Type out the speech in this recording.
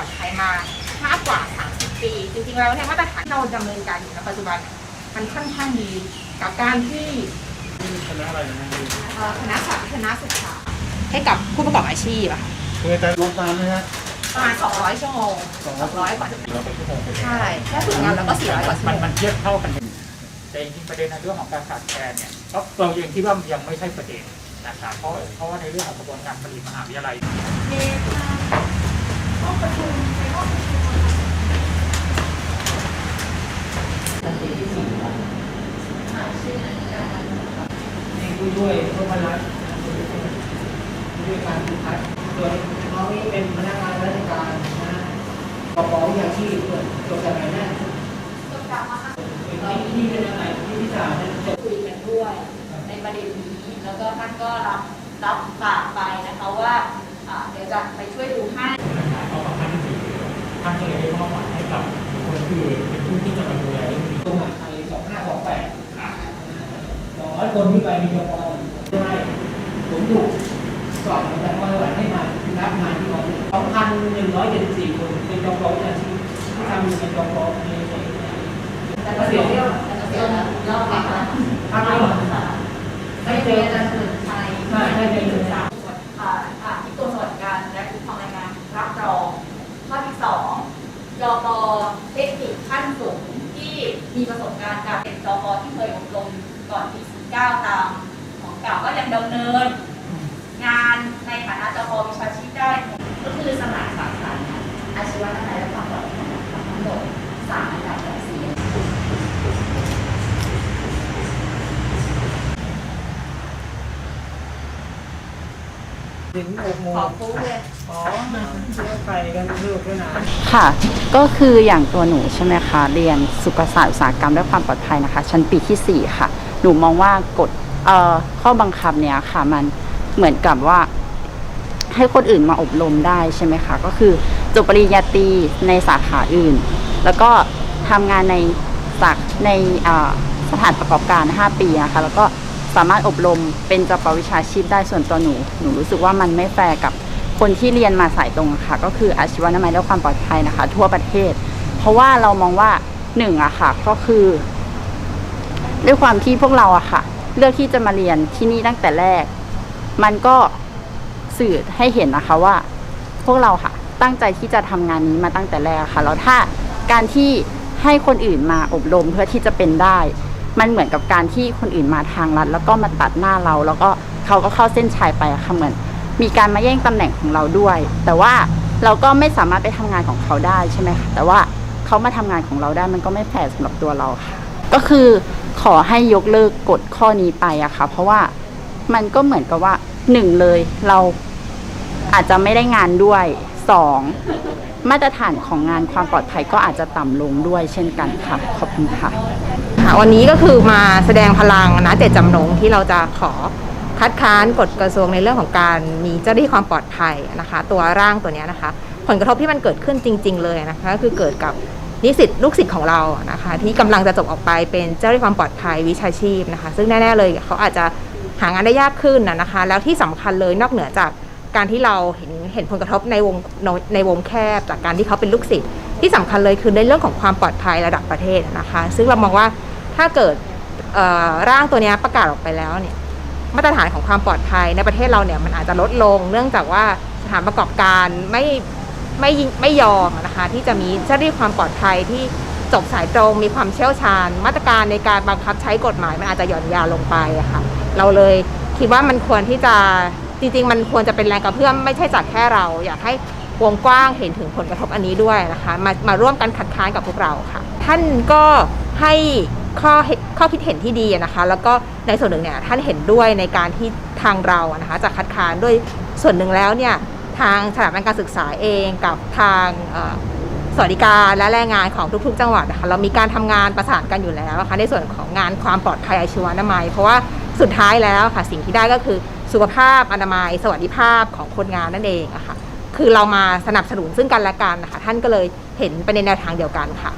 ลอดภัยมามากกว่า 30 ปี จริงๆ แล้วเนี่ยมาตรฐานที่เราดำเนินการอยู่ในปัจจุบันเนี่ยมันค่อนข้างดีกับการที่คณะอะไรนะเอ่อคณะสาธารณศึกษาให้กับผู้ประกอบอาชีพอะค่ะเพื่อจะลงตามนะฮะประมาณ 200 ชั่วโมง 200 กว่าชั่วโมงเราไปชั่วโมงไปใช่แค่ฝึกงานแล้วก็400กว่าชั่วมันโมงมันเทียบเท่ากันแต่จริงๆประเด็นในเรื่องของการขาดแคลนเนี่ยก็เรายังคิดว่ามันยังไม่ใช่ประเด็นนะครับเพราะเพราะว่าในเรื่องของกระบวนการผลิตมหาวิทยาลัย ผู้ช่วยผู้พันรัฐผู้ช่วยการผู้พัฒน์ส่วนน้องนี่เป็นพนักงานราชการนะปปวิชาชีพด้วยจบจากไหนเนี่ยเป็นที่ที่เป็นอะไรที่ที่สามเนี่ยจบคุยกันด้วย ในประเด็นนี้แล้วก็ท่านก็รับรับปากไปนะคะว่าเดี๋ยวจะไปช่วยดูให้เอากับท่านที่ท่านก็เลยได้มอบหมายให้กับคนที่เป็นผู้ที่จะมาดูแลเรื่อง คนที่ไปมีจปได้ผมถูกสอบมาจากมหาวิทยาลัยให้มารับงานที่เราสองพันหนึ่งร้อยเจ็ดสิบสี่คนเป็นจปวิชาชีพที่ทำอยู่ในจปในในแต่ก็เดี๋ยวแต่ก็เดี๋ยวนะรอบหลังนะภาคระหว่างไม่เป็นอาจารย์สุนชัยใช่ใช่เป็นศึกษาอ่าอ่าที่กรมสวัสดิการและคุ้มครองแรงงานรับรองข้อที่สองจปเทคนิคขั้นสูงที่มีประสบการณ์การเป็นจปที่เคยอบรมก่อนปี 49ตามของเก่าก็ยังดำเนิน งานในฐานะจปวิชาชีพได้ ก็คือสมัครสาขาอาชีวะและความปลอดภัยทั้งหมดสามอันดับและสี่ถึงหกโมงขอพูดเลยอ๋อเชื่อไปกันลูกด้วยนะค่ะ ก็คืออย่างตัวหนูใช่ไหมคะ เรียนสุขศาสตร์อุตสาหกรรมด้วยความปลอดภัยนะคะ ชั้นปีที่ 4 ค่ะ หนูมองว่ากฎเอ่อข้อบังคับเนี้ยค่ะ มันเหมือนกับว่า ให้คนอื่นมาอบรมได้ใช่ไหมคะก็คือจบปริญญาตรีในสาขาอื่น แล้วก็ทำงานในสักในสถานประกอบการ 5 ปีนะคะแล้วก็สามารถอบรมเป็นจปวิชาชีพได้ส่วนตัวหนูหนูรู้สึกว่ามันไม่แฟร์กับคนที่เรียนมาสายตรงอะค่ะ ก็คืออาชีวนามัยและความปลอดภัยนะคะ ทั่วประเทศ เพราะว่าเรามองว่าหนึ่งอะค่ะ ก็คือ ด้วยความที่พวกเราอะค่ะ เลือกที่จะมาเรียนที่นี่ตั้งแต่แรก มันก็สื่อให้เห็นนะคะว่า พวกเราค่ะ ตั้งใจที่จะทำงานนี้มาตั้งแต่แรกค่ะแล้วถ้าการที่ให้คนอื่นมาอบรมเพื่อที่จะเป็นได้ มันเหมือนกับการที่คนอื่นมาทางลัดแล้วก็มาตัดหน้าเรา แล้วก็เขาก็เข้าเส้นชัยไปค่ะเหมือน มีการมาแย่งตำแหน่งของเราด้วย แต่ว่าเราก็ไม่สามารถไปทำงานของเขาได้ใช่ไหมคะแต่ว่าเขามาทำงานของเราได้มันก็ไม่แฟร์สำหรับตัวเราค่ะ ก็คือ ขอให้ยกเลิกกฎข้อนี้ไปอะค่ะ เพราะว่ามันก็เหมือนกับว่าหนึ่งเลยเราอาจจะไม่ได้งานด้วยสองมาตรฐานของงานความปลอดภัยก็อาจจะต่ำลงด้วยเช่นกันค่ะ ขอบคุณค่ะค่ะวันนี้ก็คือมาแสดงพลังนะเจตจำนงที่เราจะขอคัดค้านกฎกระทรวงในเรื่องของการมีเจ้าหน้าที่ความปลอดภัยนะคะ ตัวร่างตัวเนี้ยนะคะ ผลกระทบที่มันเกิดขึ้นจริง ๆ เลยนะคะก็คือเกิดกับ นิสิตลูกศิษย์ของเรานะคะที่กำลังจะจบออกไปเป็นเจ้าหน้าที่ความปลอดภัยวิชาชีพนะคะ ซึ่งแน่ๆเลยเขาอาจจะหางานได้ยากขึ้นนะคะ แล้วที่สำคัญเลยนอกเหนือจากการที่เราเห็นเห็นผลกระทบในวงในวงแคบจากการที่เขาเป็นลูกศิษย์ที่สำคัญเลยคือในเรื่องของความปลอดภัยระดับประเทศนะคะ ซึ่งเรามองว่าถ้าเกิดร่างตัวนี้ประกาศออกไปแล้วเนี่ยมาตรฐานของความปลอดภัยในประเทศเราเนี่ยมันอาจจะลดลง เนื่องจากว่าสถานประกอบการไม่ ไม่ยิไม่ยอมนะคะที่จะมีจ้าหน้าที่ความปลอดภัยที่จบสายตรงมีความเชี่ยวชาญ มาตรการในการบังคับใช้กฎหมายมันอาจจะหย่อนยาลงไปอะค่ะเราเลยคิดว่ามันควรที่จะจริงๆ มันควรจะเป็นแรงกระเพื่อมไม่ใช่จากแค่เรา อยากให้วงกว้างเห็นถึงผลกระทบอันนี้ด้วยนะคะมามาร่วมกันคัดค้านกับพวกเราค่ะ ท่านก็ให้ข้อข้อคิดเห็นที่ดีนะคะ แล้วก็ในส่วนหนึ่งเนี่ยท่านเห็นด้วยในการที่ทางเรานะคะจะคัดค้านด้วยส่วนหนึ่งแล้วเนี่ย ทางสถาบันการศึกษาเองกับทางสวัสดิการและแรงงานของทุกๆ จังหวัดนะคะเรามีการทำงานประสานกันอยู่แล้วนะคะในส่วนของงานความปลอดภัยอาชีวนามัย เพราะว่าสุดท้ายแล้วค่ะสิ่งที่ได้ก็คือสุขภาพอนามัย สวัสดิภาพของคนงานนั่นเองอะค่ะคือเรามาสนับสนุนซึ่งกันและกันนะคะท่านก็เลยเห็นไปในแนวทางเดียวกันค่ะ